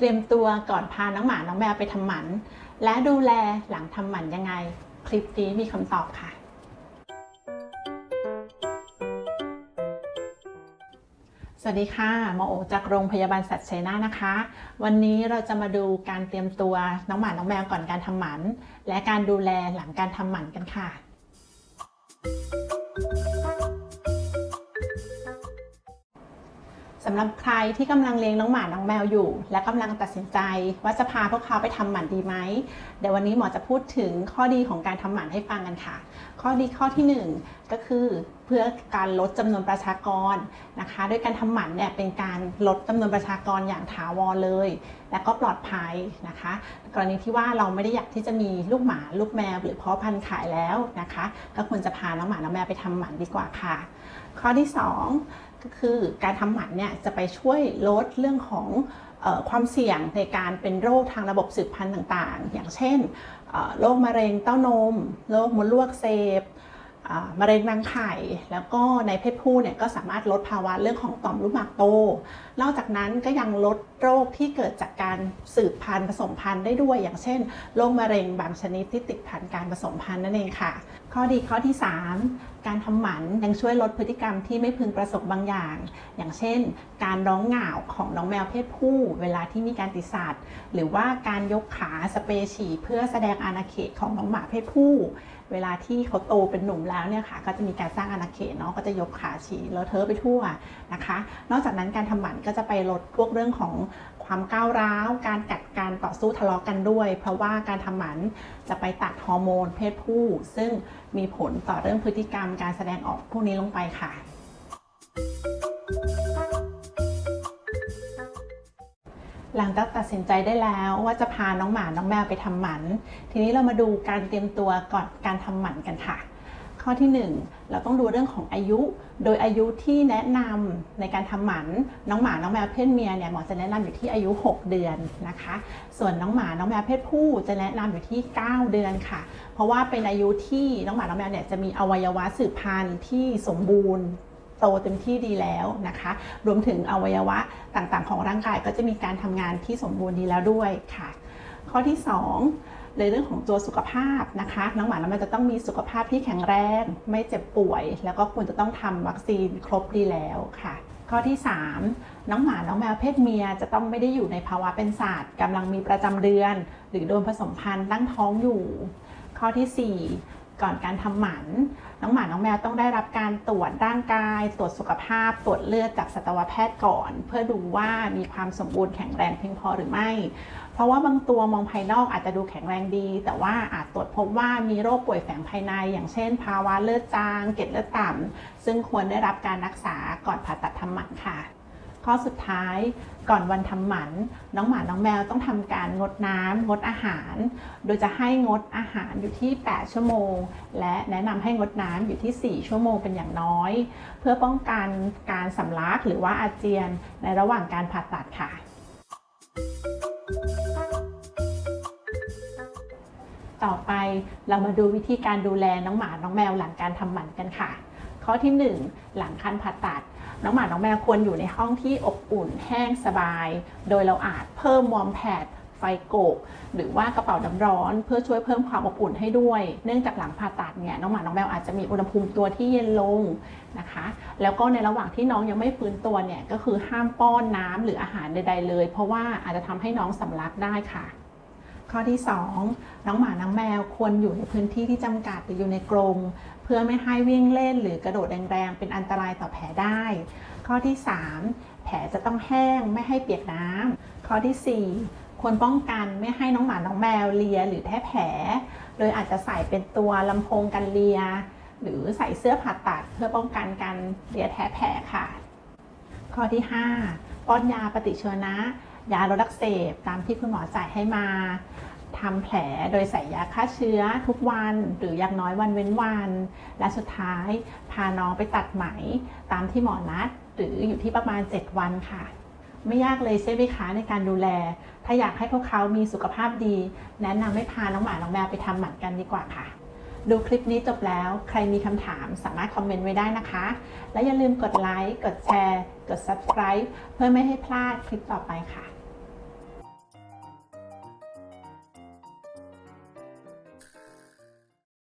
เตรียมตัวก่อนพาน้องหมาน้องแมวไปทำหมัน และดูแลหลังทำหมันยังไง คลิปนี้มีคำตอบค่ะ สวัสดีค่ะหมอโอจากโรงพยาบาลสัตว์ชัยนานะคะ วันนี้เราจะมาดูการเตรียมตัวน้องหมาน้องแมวก่อนการทำหมัน และการดูแลหลังการทำหมันกันค่ะ สำหรับใครที่กำลังเลี้ยงน้องหมาน้องแมวอยู่ และกำลังตัดสินใจว่าจะพาพวกเขาไปทำหมันดีไหมเดี๋ยววันนี้หมอจะพูดถึงข้อดีของการทำหมันให้ฟังกันค่ะ ข้อดีข้อที่หนึ่ง ก็คือเพื่อการลดจำนวนประชากรนะคะด้วยการทำหมันเนี่ยเป็นการลดจำนวนประชากรอย่างถาวรเลย และก็ปลอดภัยนะคะ กรณีที่ว่าเราไม่ได้อยากที่จะมีลูกหมาลูกแมวหรือเพาะพันธุ์ขายแล้วนะคะ ก็ควรจะพาน้องหมาน้องแมวไปทำหมันดีกว่าค่ะ ข้อที่สองก็คือการทำหมันเนี่ยจะไปช่วยลดเรื่องของความเสี่ยงในการเป็นโรคทางระบบสืบพันธุ์ต่างๆ อย่างเช่นโรคมะเร็งเต้านม โรคมดลูกเสบอ่า มะเร็งรังไข่ แล้วก็ในเพศผู้เนี่ยก็สามารถลดภาวะเรื่องของต่อมลูกหมากโต นอกจากนั้นก็ยังลดโรคที่เกิดจากการสืบพันธุ์ผสมพันธุ์ได้ด้วย อย่างเช่นโรคมะเร็งบางชนิดที่ติดพันธุ์การผสมพันธุ์นั่นเองค่ะ ข้อดีข้อที่ 3 การทำหมันยังช่วยลดพฤติกรรมที่ไม่พึงประสงค์บางอย่าง อย่างเช่น การร้องเหง่าของน้องแมวเพศผู้ เวลาที่มีการติดสัตว์หรือว่าการยกขาสเปรย์ฉี่เพื่อแสดงอาณาเขตของน้องหมาเพศผู้ เวลาที่เขาโตเป็นหนุ่มแล้วเนี่ยค่ะก็จะมีการสร้างอาณาเขตเนาะก็จะยกขาฉี่เลอะเทอะไปทั่วนะคะ นอกจากนั้นการทำหมันก็จะไปลดพวกเรื่องของความก้าวร้าว การกัดการต่อสู้ทะเลาะกันด้วย เพราะว่าการทำหมันจะไปตัดฮอร์โมนเพศผู้ ซึ่งมีผลต่อเรื่องพฤติกรรมการแสดงออกพวกนี้ลงไปค่ะหลังจากตัดสินใจได้แล้วว่าจะพาน้องหมา น้องแมวไปทำหมัน ทีนี้เรามาดูการเตรียมตัวก่อนการทำหมันกันค่ะ ข้อที่ 1 เราต้องดูเรื่องของอายุ โดยอายุที่แนะนำในการทำหมันน้องหมาน้องแมวเพศเมียเนี่ยหมอจะแนะนำอยู่ที่อายุ 6 เดือนนะคะ ส่วนน้องหมาน้องแมวเพศผู้จะแนะนำอยู่ที่ 9 เดือนค่ะ เพราะว่าเป็นอายุที่น้องหมาน้องแมวเนี่ยจะมีอวัยวะสืบพันธุ์ที่สมบูรณ์โตเต็มที่ดีแล้วนะคะ รวมถึงอวัยวะต่างๆ ของร่างกายก็จะมีการทำงานที่สมบูรณ์ดีแล้วด้วยค่ะ ข้อที่ 2 ในเรื่องของตัวสุขภาพนะคะน้องหมาน้องแมวจะต้องมีสุขภาพที่แข็งแรง ไม่เจ็บป่วย แล้วก็ควรจะต้องทำวัคซีนครบดีแล้วค่ะ ข้อที่ 3 น้องหมาน้องแมวเพศเมียจะต้องไม่ได้อยู่ในภาวะเป็นศาสตว์กำลังมีประจำเดือน หรือโดนผสมพันธุ์ตั้งท้องอยู่ ข้อทีสี่4 ก่อนการทำหมัน น้องหมาน้องแมวต้องได้รับการตรวจร่างกาย ตรวจสุขภาพ ตรวจเลือดจากสัตวแพทย์ก่อน เพื่อดูว่ามีความสมบูรณ์แข็งแรงเพียงพอหรือไม่ เพราะว่าบางตัวมองภายนอกอาจจะดูแข็งแรงดี แต่ว่าอาจตรวจพบว่ามีโรคป่วยแฝงภายใน อย่างเช่น ภาวะเลือดจาง เกล็ดเลือดต่ำซึ่งควรได้รับการรักษาก่อนผ่าตัดทำหมันค่ะ ข้อสุดท้ายก่อนวันทำหมัน น้องหมาน้องแมวต้องทำการงดน้ำงดอาหาร โดยจะให้งดอาหารอยู่ที่ 8 ชั่วโมง และแนะนำให้งดน้ำอยู่ที่ 4 ชั่วโมงเป็นอย่างน้อย เพื่อป้องกันการสำลักหรือว่าอาเจียนในระหว่างการผ่าตัดค่ะ ต่อไปเรามาดูวิธีการดูแลน้องหมาน้องแมวหลังการทำหมันกันค่ะ ข้อที่ 1 หลังการผ่าตัด น้องหมา น้องแมวควรอยู่ในห้องที่อบอุ่นแห้งสบาย โดยเราอาจเพิ่มวอร์มแพดไฟโกกหรือว่ากระเป๋าน้ำร้อนเพื่อช่วยเพิ่มความอบอุ่นให้ด้วย เนื่องจากหลังผ่าตัดเนี่ยน้องหมาน้องแมวอาจจะมีอุณหภูมิตัวที่เย็นลงนะคะ แล้วก็ในระหว่างที่น้องยังไม่ฟื้นตัวเนี่ยก็คือห้ามป้อนน้ำหรืออาหารใดๆเลย เพราะว่าอาจจะทำให้น้องสำลักได้ค่ะ ข้อที่ 2 น้องหมาน้องแมวควรอยู่ในพื้นที่ที่จำกัดหรืออยู่ในกรง พื่อไม่ให้วิ่งเล่นหรือกระโดดแรงๆเป็นอันตรายต่อแผลได้ ข้อที่ 3 แผลจะต้องแห้งไม่ให้เปียกน้ำข้อทีสี่4 ควรป้องกันไม่ให้น้องหมาน้องแมวเลียหรือแท้แผล โดยอาจจะใส่เป็นตัวลำโพงกันเลีย หรือใส่เสื้อผ่าตัดเพื่อป้องกันการเลียแท้แผลค่ะ ข้อที่ 5ป้อนยาปฏิชีวนะ ยาลดอักเสบตามที่คุณหมอจ่ายให้มา ทำแผลโดยใส่ยาฆ่าเชื้อทุกวัน หรืออย่างน้อยวันเว้นวัน และสุดท้ายพาน้องไปตัดไหมตามที่หมอนัด หรืออยู่ที่ประมาณ 7 วันค่ะ ไม่ยากเลยใช่ไหมคะในการดูแล ถ้าอยากให้พวกเขามีสุขภาพดี แนะนำให้พาน้องหมาน้องแมวไปทำหมันกันดีกว่าค่ะ ดูคลิปนี้จบแล้ว ใครมีคำถามสามารถคอมเมนต์ไว้ได้นะคะ และอย่าลืมกดไลค์กดแชร์ กด subscribe เพื่อไม่ให้พลาดคลิปต่อไปค่ะ